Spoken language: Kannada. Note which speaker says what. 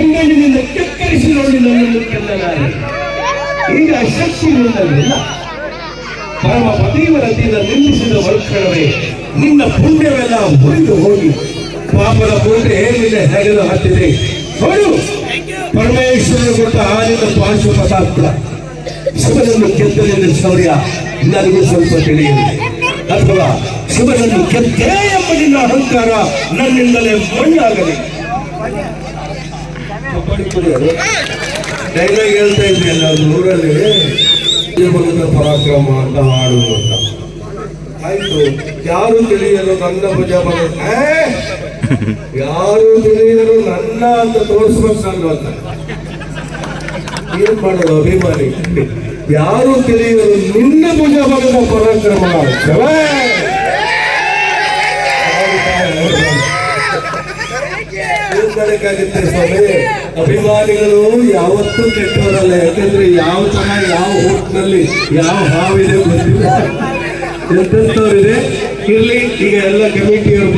Speaker 1: ಕೆಂಗಣ್ಣಿನಿಂದ ಕೆಕ್ಕರಿಸಿ ನೋಡಿ ನನ್ನನ್ನು ಕೆಲ್ಲಲಾರೆ ಈಗ ಶಕ್ತಿ ನಿನ್ನಲ್ಲಿಲ್ಲ ಪರಮ ಪತಿವರದಿಂದ ನಿಲ್ಲಿಸಿದ ಮರುಕ್ಷಣವೇ ನಿನ್ನ ಪುಣ್ಯವೆಲ್ಲ ಮುರಿದು ಹೋಗಿ. ಪಾಪದ ಪೂಜೆ ನಿನ್ನ ಹೆಗಲು ಹತ್ತಿದೆ ನೋಡು. ಪರಮೇಶ್ವರನ ಕೊಟ್ಟ ಆನಿನ ಪಾರ್ಶ್ವ ಪದಾರ್ಥ ಶಿವನನ್ನು ಗೆದ್ದಲಿನ ಶೌರ್ಯ ನನಗೆ ಸ್ವಲ್ಪ ತಿಳಿಯಲಿ. ಅಥವಾ ಶಿವನನ್ನು ಕೆತ್ತೇ ಎಂಬ ನಿನ್ನ ಅಹಂಕಾರ ನನ್ನಿಂದಲೇ ಮಣ್ಣಾಗಲಿ. ಡೈಲಾಗ್ ಹೇಳ್ತಾ ನಾನು ಊರಲ್ಲಿ? ಭಗದ ಪರಾಕ್ರಮ ಅಂತ ಹಾಡು ಅಂತ. ಆಯ್ತು, ಯಾರು ತಿಳಿಯಲು ನನ್ನ ಭುಜ ಬಲ ಯಾರು ತಿಳಿಯಲು ನನ್ನ ಅಂತ ತೋರಿಸ್ಬೇಕು ಅಂತ. ಏನ್ ಮಾಡೋದು ಅಭಿಮಾನಿ? ಯಾರು ತಿಳಿಯಲು ನಿನ್ನ ಭುಜ ಬಲದ ಪರಾಕ್ರಮ ಶವೇ! ಮಾಡಕ್ಕಾಗುತ್ತೆ ಸ್ವಾಮಿ. ಅಭಿಮಾನಿಗಳು ಯಾವತ್ತೂ ಕೆಟ್ಟವರಲ್ಲ ಯಾಕಂದ್ರೆ ಯಾವ ತರ ಯಾವ ಹೋಟ್ನಲ್ಲಿ ಯಾವ ಹಾವಿದೆ ಗೊತ್ತಿಲ್ಲ. ಎಂತೆಂಥವ್ರಿದೆ? ಇರ್ಲಿ ಈಗ ಎಲ್ಲ ಕಮಿಟಿಯವರು